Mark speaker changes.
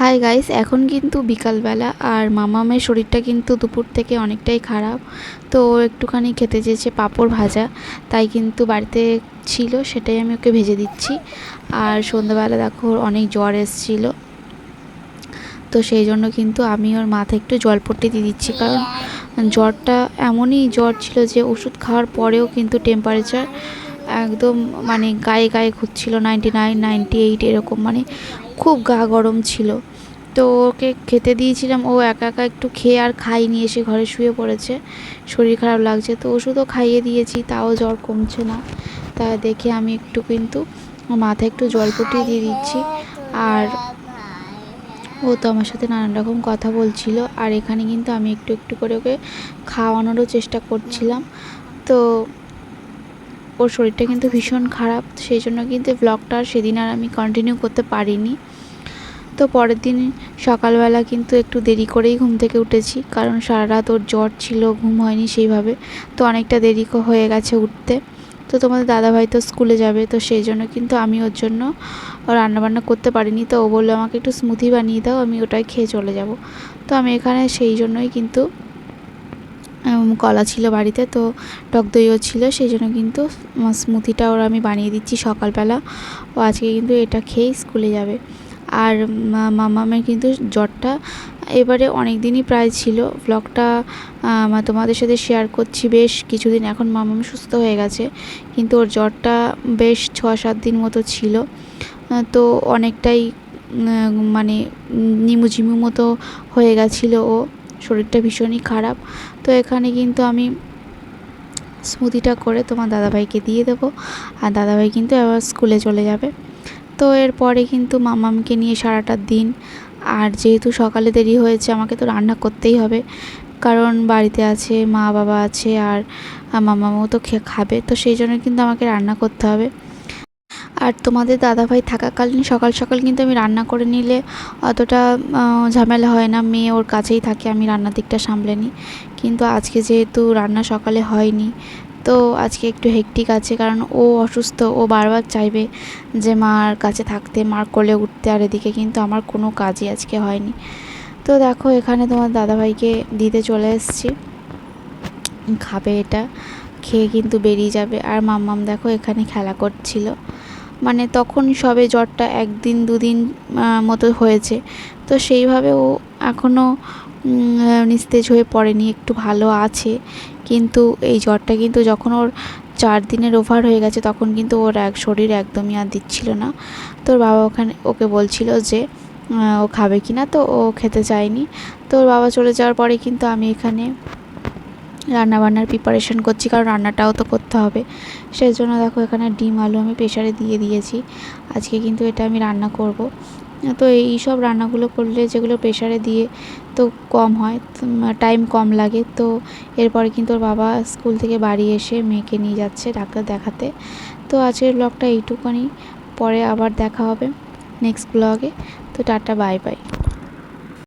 Speaker 1: Hi guys এখন কিন্তু বিকালবেলা আর মামামের শরীরটা কিন্তু দুপুর থেকে অনেকটাই খারাপ। তো একটুখানি খেতে চেয়েছে পাঁপড় ভাজা, তাই কিন্তু বাড়িতে ছিল, সেটাই আমি ওকে ভেজে দিচ্ছি। আর সন্ধ্যাবেলা দেখো অনেক জ্বর এসেছিল। তো সেই জন্য কিন্তু আমি ওর মাথায় একটু জল পট্টি দিয়ে দিচ্ছি, কারণ জ্বরটা এমনই জ্বর ছিল যে ওষুধ খাওয়ার পরেও কিন্তু টেম্পারেচার একদম মানে গায়ে গায়ে ঘুরছিল নাইনটি নাইন নাইনটি এইট এরকম মানে খুব গা গরম ছিল। তো ওকে খেতে দিয়েছিলাম, ও একা একা একটু খেয়ে আর খাইনি এসে ঘরে শুয়ে পড়েছে। শরীর খারাপ লাগছে, তো ওষুধও খাইয়ে দিয়েছি, তাও জ্বর কমছে না। তা দেখে আমি একটু কিন্তু মাথায় একটু জল ফুটিয়ে দিয়ে দিচ্ছি। আর ও তো আমার সাথে নানান রকম কথা বলছিল, আর এখানে কিন্তু আমি একটু একটু করে ওকে খাওয়ানোরও চেষ্টা করছিলাম। তো ওর শরীরটা কিন্তু ভীষণ খারাপ, সেই জন্য কিন্তু ব্লগটা সেদিন আর আমি কন্টিনিউ করতে পারিনি। তো পরের দিন সকালবেলা কিন্তু একটু দেরি করেই ঘুম থেকে উঠেছি, কারণ সারা রাত ওর জ্বর ছিল, ঘুম হয়নি সেইভাবে, তো অনেকটা দেরি হয়ে গেছে উঠতে। তো তোমাদের দাদাভাই তো স্কুলে যাবে, তো সেই জন্য কিন্তু আমি ওর জন্য রান্নাবান্না করতে পারিনি, তো ও বলল আমাকে একটু স্মুথি বানিয়ে দাও, আমি ওটাই খেয়ে চলে যাব। তো আমি এখানে সেই জন্যই কিন্তু কলা ছিল বাড়িতে, তো টক দইও ছিল, সেই জন্য কিন্তু স্মুথিটা ওর আমি বানিয়ে দিচ্ছি সকালবেলা। ও আজকে কিন্তু এটা খেয়েই স্কুলে যাবে। আর মামামের কিন্তু জ্বরটা এবারে অনেক দিনই প্রায় ছিল। ব্লগটা তোমাদের সাথে শেয়ার করছি বেশ কিছুদিন, এখন মামাম সুস্থ হয়ে গেছে। কিন্তু ওর জ্বরটা বেশ ছ সাত দিন মতো ছিল। তো অনেকটাই মানে নিমুঝিমু মতো হয়ে গেছিল ও। শরীরটা ভীষণই খারাপ। তো এখানে কিন্তু আমি স্মুদিটা করে তোমার দাদাভাইকে দিয়ে দেবো। আর দাদাভাই কিন্তু আবার স্কুলে চলে যাবে। তো এরপরে কিন্তু মামামকে নিয়ে সারাটা দিন। আর যেহেতু সকালে দেরি হয়েছে, আমাকে তো রান্না করতেই হবে। কারণ বাড়িতে আছে, মা বাবা আছে, আর মামামও তো খাবে। তো সেই জন্য কিন্তু আমাকে রান্না করতে হবে। আর তোমাদের দাদাভাই থাকাকালীন সকাল সকাল কিন্তু আমি রান্না করে নিলে অতটা ঝামেলা হয় না। মেয়ে ওর কাছেই থাকে, আমি রান্নার দিকটা সামলে নিই। কিন্তু আজকে যেহেতু রান্না সকালে হয়নি, তো আজকে একটু হেকটিক আছে। কারণ ও অসুস্থ, ও বারবার চাইবে যে মার কাছে থাকতে, মার কোলে উঠতে। আর এদিকে কিন্তু আমার কোনো কাজই আজকে হয়নি। তো দেখো, এখানে তোমার দাদাভাইকে দিতে চলে এসেছি। খাবে এটা, খেয়ে কিন্তু বেরিয়ে যাবে। আর মাম্মাম দেখো, এখানে খেলা করছিল। মানে তখন সবে জ্বরটা একদিন দুদিন মতো হয়েছে। তো সেইভাবে ও এখনও নিস্তেজ হয়ে পড়েনি, একটু ভালো আছে। কিন্তু এই জ্বরটা কিন্তু যখন ওর চার দিনের ওভার হয়ে গেছে, তখন কিন্তু ওর এক শরীর একদমই আর দিচ্ছিল না। তোর বাবা ওখানে, ওকে বলছিল যে ও খাবে কি না তো ও খেতে চায়নি। তোর বাবা চলে যাওয়ার পরে কিন্তু আমি এখানে রান্নাবান্নার প্রিপারেশন করছি, কারণ রান্নাটাও তো করতে হবে। সেই জন্য দেখো এখানে ডিম, আলু আমি প্রেশারে দিয়ে দিয়েছি। আজকে কিন্তু এটা আমি রান্না করব। তো এই সব রান্নাগুলো করলে যেগুলো প্রেশারে দিয়ে তো কম হয় টাইম কম লাগে। তো এরপরে কিন্তু ওর বাবা স্কুল থেকে বাড়ি এসে মেয়েকে নিয়ে যাচ্ছে ডাক্তার দেখাতে। তো আজকের ব্লগটা এইটুকুনি, পরে আবার দেখা হবে নেক্সট ব্লগে তো টাটা বাই বাই